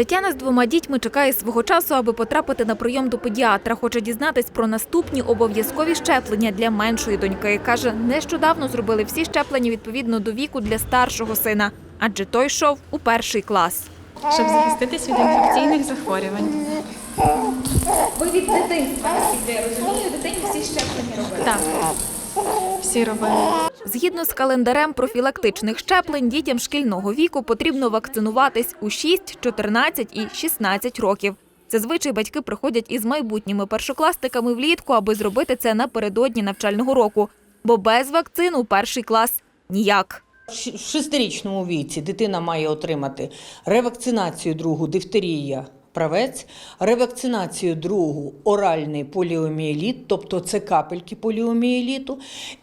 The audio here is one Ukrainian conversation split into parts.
Тетяна з двома дітьми чекає свого часу, аби потрапити на прийом до педіатра. Хоче дізнатись про наступні обов'язкові щеплення для меншої доньки. Каже, нещодавно зробили всі щеплення відповідно до віку для старшого сина, адже той йшов у перший клас. щоб захиститись від інфекційних захворювань. Ви від дитинства розумію, дитині всі щеплення робили. Так, всі робили. Згідно з календарем профілактичних щеплень, дітям шкільного віку потрібно вакцинуватись у 6, 14 і 16 років. Зазвичай батьки приходять із майбутніми першокласниками влітку, аби зробити це напередодні навчального року. Бо без вакцин у перший клас ніяк. В шестирічному віці дитина має отримати ревакцинацію другу дифтерія. Правець, ревакцинацію другу оральний поліомієліт, тобто це капельки поліомієліту,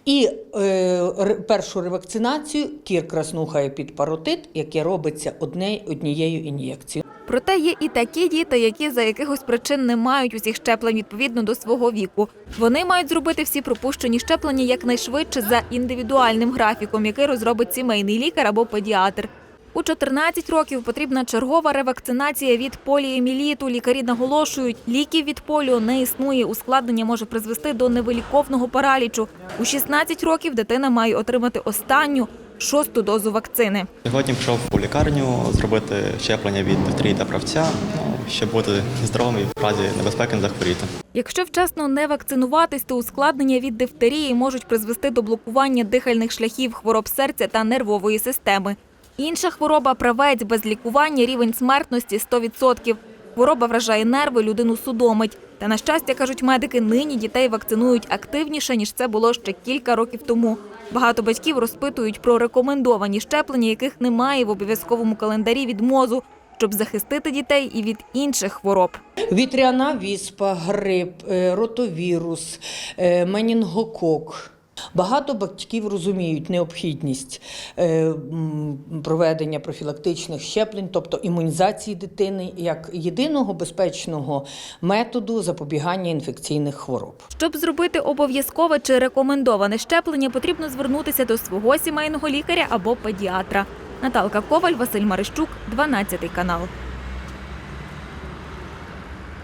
і е, першу ревакцинацію кір краснуха епідпаротит, яке робиться одне, однією ін'єкцією. Проте є і такі діти, які за якихось причин не мають усіх щеплень відповідно до свого віку. Вони мають зробити всі пропущені щеплення якнайшвидше за індивідуальним графіком, який розробить сімейний лікар або педіатр. У 14 років потрібна чергова ревакцинація від поліеміліту. Лікарі наголошують, ліків від поліо не існує. Ускладнення може призвести до невиліковного паралічу. У 16 років дитина має отримати останню шосту дозу вакцини. Сьогодні пішов у лікарню зробити щеплення від дифтерії та правця, ну, щоб бути здоровим і в разі небезпеки не захворіти. Якщо вчасно не вакцинуватись, то ускладнення від дифтерії можуть призвести до блокування дихальних шляхів, хвороб серця та нервової системи. Інша хвороба правець без лікування рівень смертності 100%. Хвороба вражає нерви, людину судомить. Та на щастя, кажуть медики, нині дітей вакцинують активніше, ніж це було ще кілька років тому. Багато батьків розпитують про рекомендовані щеплення, яких немає в обов'язковому календарі від мозу, щоб захистити дітей і від інших хвороб. Вітряна віспа, грип, е, ротовірус, е, менінгокок. Багато батьків розуміють необхідність е, проведення профілактичних щеплень, тобто імунізації дитини, як єдиного безпечного методу запобігання інфекційних хвороб. Щоб зробити обов'язкове чи рекомендоване щеплення, потрібно звернутися до свого сімейного лікаря або педіатра. Наталка Коваль, Василь Марищук, 12 канал.